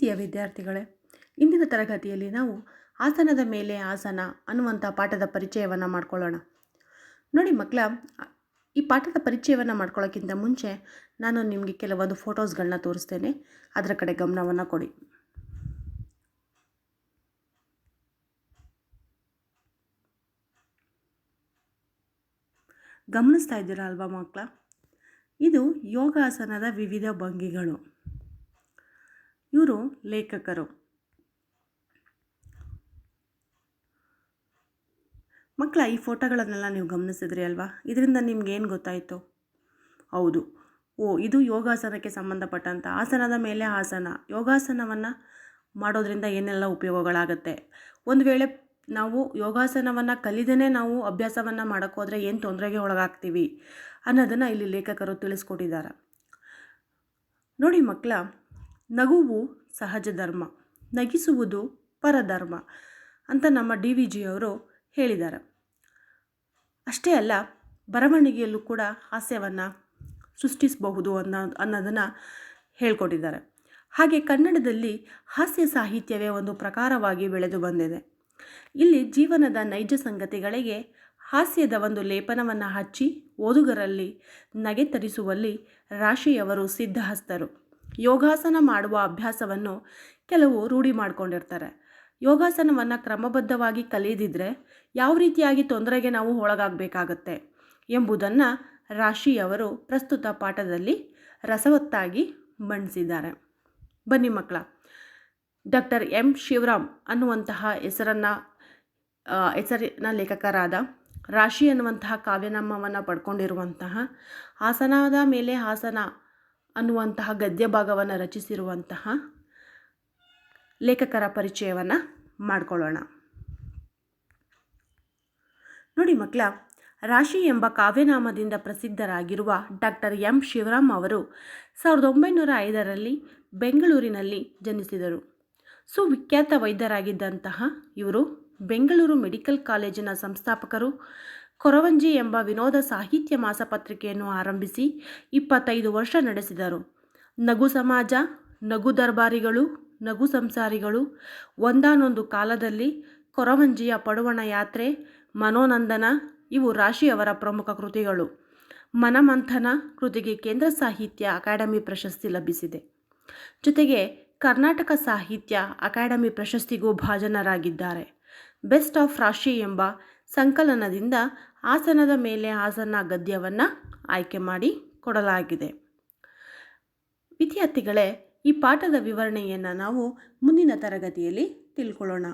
ಪ್ರಿಯ ವಿದ್ಯಾರ್ಥಿಗಳೇ. ಇಂದಿನ ತರಗತಿಯಲ್ಲಿ ನಾವು ಆಸನದ ಮೇಲೆ ಆಸನ ಅನ್ನುವಂಥ ಪಾಠದ ಪರಿಚಯವನ್ನು ಮಾಡ್ಕೊಳ್ಳೋಣ. ನೋಡಿ ಮಕ್ಕಳ ಈ ಪಾಠದ ಪರಿಚಯವನ್ನು ಮಾಡ್ಕೊಳ್ಳೋಕ್ಕಿಂತ ಮುಂಚೆ ನಾನು ನಿಮಗೆ ಕೆಲವೊಂದು ಫೋಟೋಸ್ಗಳನ್ನ ತೋರಿಸ್ತೇನೆ. ಅದರ ಕಡೆ ಗಮನವನ್ನು ಕೊಡಿ. ಗಮನಿಸ್ತಾ ಇದ್ದೀರಾ ಅಲ್ವಾ ಮಕ್ಕಳ ಇದು ಯೋಗಾಸನದ ವಿವಿಧ ಭಂಗಿಗಳು. ಇವರು ಲೇಖಕರು. ಮಕ್ಕಳ ಈ ಫೋಟೋಗಳನ್ನೆಲ್ಲ ನೀವು ಗಮನಿಸಿದ್ರಿ ಅಲ್ವಾ? ಇದರಿಂದ ನಿಮ್ಗೆ ಏನು ಗೊತ್ತಾಯಿತು? ಹೌದು. ಓ, ಇದು ಯೋಗಾಸನಕ್ಕೆ ಸಂಬಂಧಪಟ್ಟಂಥ ಆಸನದ ಮೇಲೆ ಆಸನ. ಯೋಗಾಸನವನ್ನು ಮಾಡೋದ್ರಿಂದ ಏನೆಲ್ಲ ಉಪಯೋಗಗಳಾಗುತ್ತೆ? ಒಂದು ವೇಳೆ ನಾವು ಯೋಗಾಸನವನ್ನು ಕಲಿದೇ ನಾವು ಅಭ್ಯಾಸವನ್ನು ಮಾಡೋಕ್ಕೋದ್ರೆ ಏನು ತೊಂದರೆಗೆ ಒಳಗಾಗ್ತೀವಿ ಅನ್ನೋದನ್ನು ಇಲ್ಲಿ ಲೇಖಕರು ತಿಳಿಸ್ಕೊಟ್ಟಿದ್ದಾರೆ ನೋಡಿ ಮಕ್ಕಳ ನಗುವು ಸಹಜ ಧರ್ಮ, ನಗಿಸುವುದು ಪರಧರ್ಮ ಅಂತ ನಮ್ಮ ಡಿ ವಿ ಜಿಯವರು ಹೇಳಿದ್ದಾರೆ. ಅಷ್ಟೇ ಅಲ್ಲ, ಬರವಣಿಗೆಯಲ್ಲೂ ಕೂಡ ಹಾಸ್ಯವನ್ನು ಸೃಷ್ಟಿಸಬಹುದು ಅನ್ನೋ, ಅನ್ನೋದನ್ನು ಹೇಳ್ಕೊಟ್ಟಿದ್ದಾರೆ. ಹಾಗೆ ಕನ್ನಡದಲ್ಲಿ ಹಾಸ್ಯ ಸಾಹಿತ್ಯವೇ ಒಂದು ಪ್ರಕಾರವಾಗಿ ಬೆಳೆದು ಬಂದಿದೆ. ಇಲ್ಲಿ ಜೀವನದ ನೈಜ ಸಂಗತಿಗಳಿಗೆ ಹಾಸ್ಯದ ಒಂದು ಲೇಪನವನ್ನು ಹಚ್ಚಿ ಓದುಗರಲ್ಲಿ ನಗೆ ತರಿಸುವಲ್ಲಿ ರಾಶಿಯವರು ಸಿದ್ಧಹಸ್ತರು. ಯೋಗಾಸನ ಮಾಡುವ ಅಭ್ಯಾಸವನ್ನು ಕೆಲವು ರೂಢಿ ಮಾಡಿಕೊಂಡಿರ್ತಾರೆ. ಯೋಗಾಸನವನ್ನು ಕ್ರಮಬದ್ಧವಾಗಿ ಕಲಿಯದಿದ್ದರೆ ಯಾವ ರೀತಿಯಾಗಿ ತೊಂದರೆಗೆ ನಾವು ಒಳಗಾಗಬೇಕಾಗತ್ತೆ ಎಂಬುದನ್ನು ರಾಶಿಯವರು ಪ್ರಸ್ತುತ ಪಾಠದಲ್ಲಿ ರಸವತ್ತಾಗಿ ಮಂಡಿಸಿದ್ದಾರೆ ಬನ್ನಿ ಮಕ್ಕಳ, ಡಾಕ್ಟರ್ ಎಂ ಶಿವರಾಮ್ ಅನ್ನುವಂತಹ ಹೆಸರನ್ನು ಹೆಸರಿನ ಲೇಖಕರಾದ ರಾಶಿ ಅನ್ನುವಂತಹ ಕಾವ್ಯನಾಮವನ್ನು ಪಡ್ಕೊಂಡಿರುವಂತಹ ಆಸನದ ಮೇಲೆ ಹಾಸನ ಅನ್ನುವಂತಹ ಗದ್ಯ ಭಾಗವನ್ನು ರಚಿಸಿರುವಂತಹ ಲೇಖಕರ ಪರಿಚಯವನ್ನು ಮಾಡಿಕೊಳ್ಳೋಣ. ನೋಡಿ ಮಕ್ಕಳ, ರಾಶಿ ಎಂಬ ಕಾವ್ಯನಾಮದಿಂದ ಪ್ರಸಿದ್ಧರಾಗಿರುವ ಡಾಕ್ಟರ್ ಎಂ ಶಿವರಾಮ್ ಅವರು ಸಾವಿರದ ಒಂಬೈನೂರ ಐದರಲ್ಲಿ ಬೆಂಗಳೂರಿನಲ್ಲಿ ಜನಿಸಿದರು. ಸುವಿಖ್ಯಾತ ವೈದ್ಯರಾಗಿದ್ದಂತಹ ಇವರು ಬೆಂಗಳೂರು ಮೆಡಿಕಲ್ ಕಾಲೇಜಿನ ಸಂಸ್ಥಾಪಕರು ಕೊರವಂಜಿ ಎಂಬ ವಿನೋದ ಸಾಹಿತ್ಯ ಮಾಸಪತ್ರಿಕೆಯನ್ನು ಆರಂಭಿಸಿ ಇಪ್ಪತ್ತೈದು ವರ್ಷ ನಡೆಸಿದರು. ನಗು ಸಮಾಜ, ನಗು ದರ್ಬಾರಿಗಳು, ನಗು ಸಂಸಾರಿಗಳು, ಒಂದಾನೊಂದು ಕಾಲದಲ್ಲಿ ಕೊರವಂಜಿಯ ಪಡುವಣ ಯಾತ್ರೆ, ಮನೋನಂದನ ಇವು ರಾಶಿಯವರ ಪ್ರಮುಖ ಕೃತಿಗಳು. ಮನಮಂಥನ ಕೃತಿಗೆ ಕೇಂದ್ರ ಸಾಹಿತ್ಯ ಅಕಾಡೆಮಿ ಪ್ರಶಸ್ತಿ ಲಭಿಸಿದೆ. ಜೊತೆಗೆ ಕರ್ನಾಟಕ ಸಾಹಿತ್ಯ ಅಕಾಡೆಮಿ ಪ್ರಶಸ್ತಿಗೂ ಭಾಜನರಾಗಿದ್ದಾರೆ. ಬೆಸ್ಟ್ ಆಫ್ ರಾಶಿ ಎಂಬ ಸಂಕಲನದಿಂದ ಆಸನದ ಮೇಲೆ ಆಸನ ಗದ್ಯವನ್ನು ಆಯ್ಕೆ ಮಾಡಿ ಕೊಡಲಾಗಿದೆ. ವಿದ್ಯಾರ್ಥಿಗಳೇ, ಈ ಪಾಠದ ವಿವರಣೆಯನ್ನು ನಾವು ಮುಂದಿನ ತರಗತಿಯಲ್ಲಿ ತಿಳ್ಕೊಳ್ಳೋಣ.